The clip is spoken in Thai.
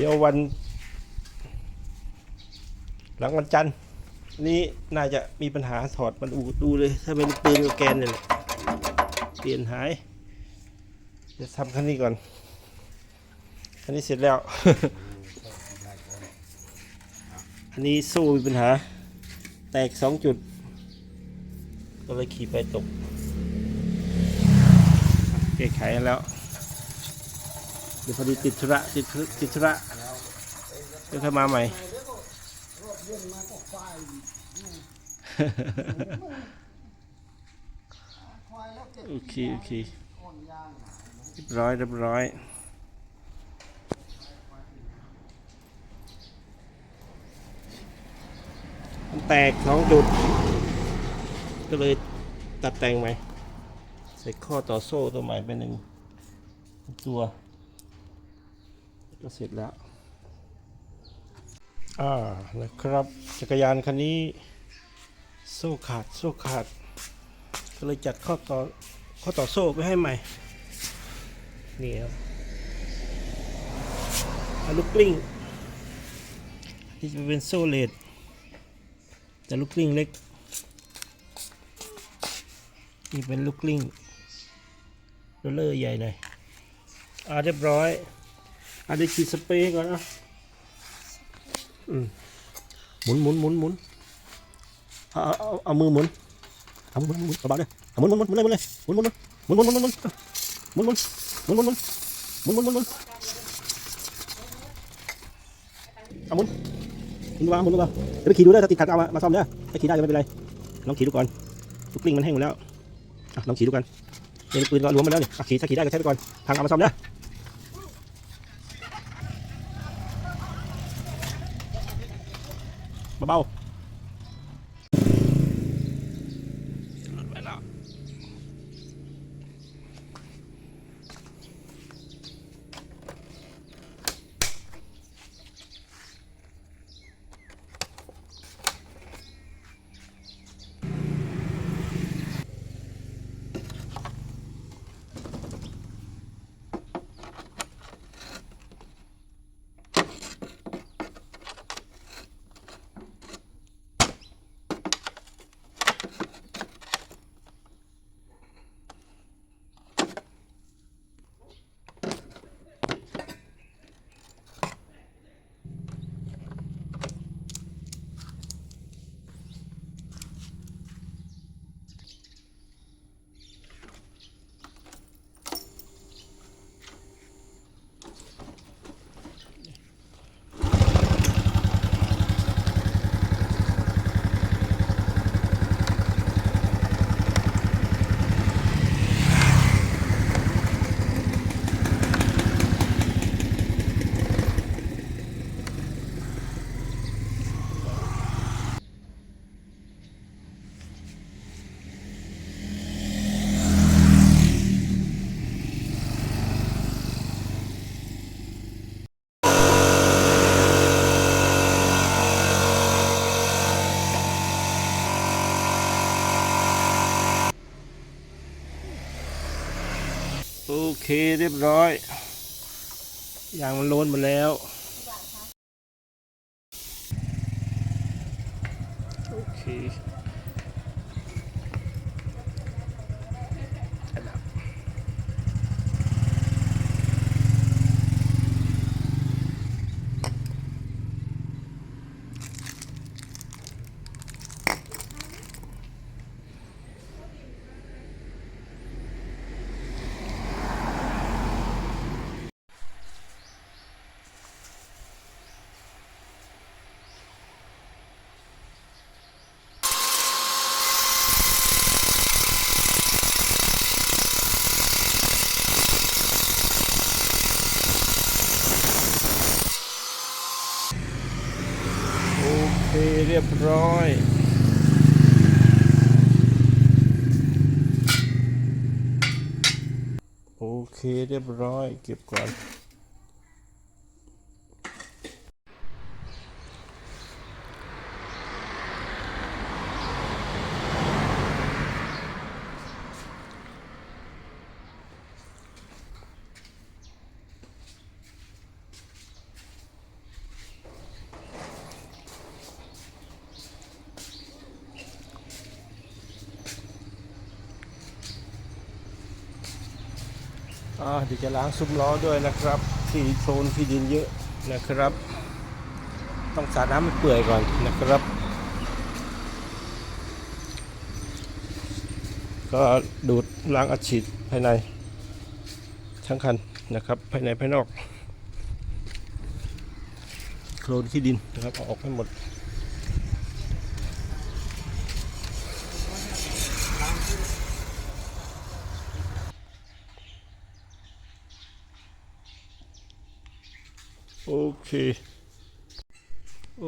เดี๋ยววัน หลังวันจันทร์นี้น่าจะมีปัญหาถอดมันอูดูเลย ถ้าเป็นปืนกัแกนเนี่ยเปลี่ยนหาย จะทำคันนี้ก่อน คันนี้เสร็จแล้ว อันนี้สู้มีปัญหา แตกสองจุด ก็เลยขี่ไปตกแก้ไขแล้ว เดี๋ยวพอดีติดธุระติดธุระ จะเวคยมาใหม่ โอเค โอเคเรียบร้อยเรียบร้อยมันแตกสองจุด ก็เลยตัดแต่งใหม่ใส่ข้อต่อโซ่ตัวใหม่ไปหนึ่งตัว ก็เสร็จแล้ว อ่านะครับ จักรยานคันนี้โซ่ขาดโซ่ขาด ก็เลยจัดข้อต่อข้อต่อโซ่ไปให้ใหม่ นี่ครับลูกกลิ้งที่จะเป็นโซ่เลดแต่ลูกกลิ้งเล็ก นี่เป็นลูกกลิ้งโรเลอร์ใหญ่หน่อยอ่าเรียบร้อยอ่าเดี๋ยวขีดสเปรย์ก่อนนะ หมุนหมุนหมุนหมุนเอาเอาเอามือหมุนเอาหมุนหมุนเบานเลยหมุนหมุนหมุนหมุนเลยหมุนเลยหมุนหมุนหมุนหมุนหมุนหมุนหมุนหมุนหมุนหมุนหมุนหมุนหมุนหมุนเอาหมุนหมุนมาหมุนมาเดี๋ยวไปขี่ดูได้ถ้าติดขัดเอามามาซ่อมเนี่ยถ้าขี่ได้ก็ไม่เป็นไรลองขี่ดูก่อนลูกกลิ้งมันแห้งหมดแล้วลองขี่ดูกันเนี่ยปืนก็ล้วงมาแล้วเนี่ยขี่ถ้าขี่ได้ก็ใช้ไปก่อนทางเอามาซ่อมเนี่ย vamos. โอเคเรียบร้อยยางมันโลนหมดแล้วโอเคียบร้อย โอเคเรียบร้อยเก็บก่อน อ่าเดี๋ยวจะล้างซุ้มล้อด้วยนะครับที่โคลนที่ดินเยอะนะครับ ต้องสาดน้ำให้เปื่อยก่อนนะครับ ก็ดูดล้างอัดฉีดภายในทั้งคันนะครับภายในภายนอก โคลนที่ดินนะครับเอาออกให้หมด โอเคโ